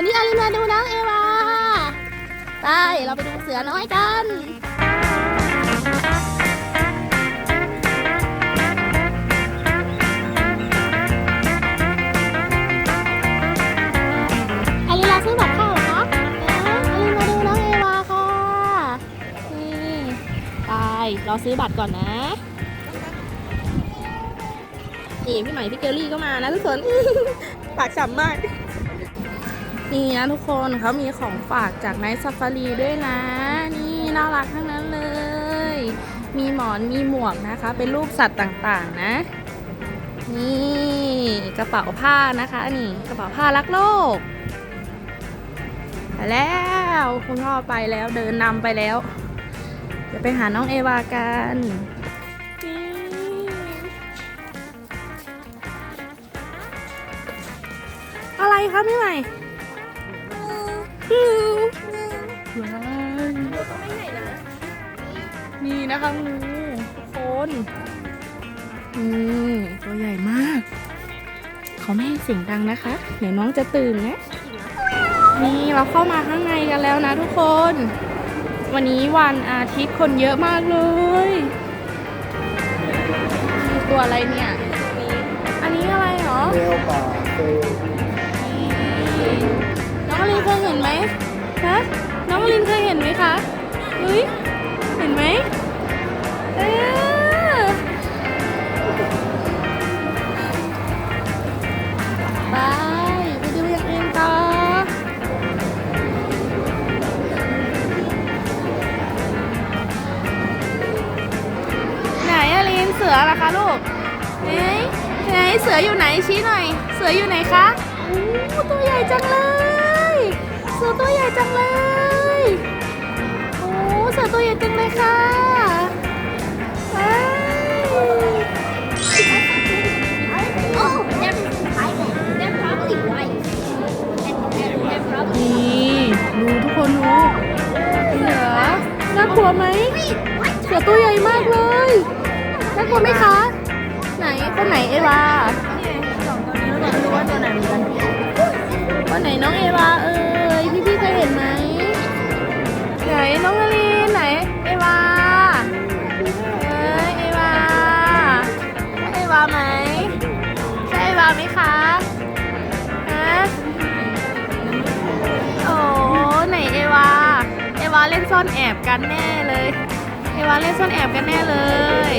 ันนี้อาริมาดูน้องเอวาไปเราไปดูเสือน้อยกันอารินมาซื้อกับข้าวเหรอคะอาริมาดูน้องเอวาค่ะนี่ไปเราซื้อบัตรก่อนนะนี่พี่ใหม่พี่เกลลี่ก็มานะทุกคนปากฉ่ำมาก นี่นะทุกคนเขามีของฝากจากไนท์ซ f ฟารีด้วยนะ นี่น่ารักทั้งนั้นเลย มีหมอนมีหมวกนะคะ เป็นรูปสัตว์ต่างๆนะ นี่กระเป๋าผ้านะคะ นี่กระเป๋าผ้ารักโลกไปแล้วคุณพ่อไปแล้วเดินนำไปแล้วเดี๋ยวไปหาน้องเอวากันอะไรคะพี่ใหม่ ว้ายนี่นะคะงูทุกคนนี่ตัวใหญ่มาก เขาไม่ให้เสียงดังนะคะ เดี๋ยวน้องจะตื่นนะ นี่เราเข้ามาข้างในกันแล้วนะทุกคน วันนี้วันอาทิตย์คนเยอะมากเลยมีตัวอะไรเนี่ย อันนี้อะไรเหรอแมวป่าเซ องลินเคยเห็นไหมฮะน้องลินเคยเห็นไหมคะเฮ้ยเห็นไหมเออไปไปดูอย่างอื่นต่อไหนอลินเสือเหรอคะลูกไหนไหนเสืออยู่ไหนชี้หน่อย เสืออยู่ไหนคะ they're probably นี่ดูทุกคนดูเสือน่ากลัวไหมเสือตัวใหญ่มากเลยน่ากลัวไหมคะ ไหนคนไหนเอวาสองตัวนี้เราไม่รู้ว่าตัวไหนเหมือนกันตัวไหนน้องเอวาเอ้ย ไหม ใช่เอวาไหมคะฮะโอ้ไหนเอวา เอวาเล่นซ่อนแอบกันแน่เลย เอวาเล่นซ่อนแอบกันแน่เลย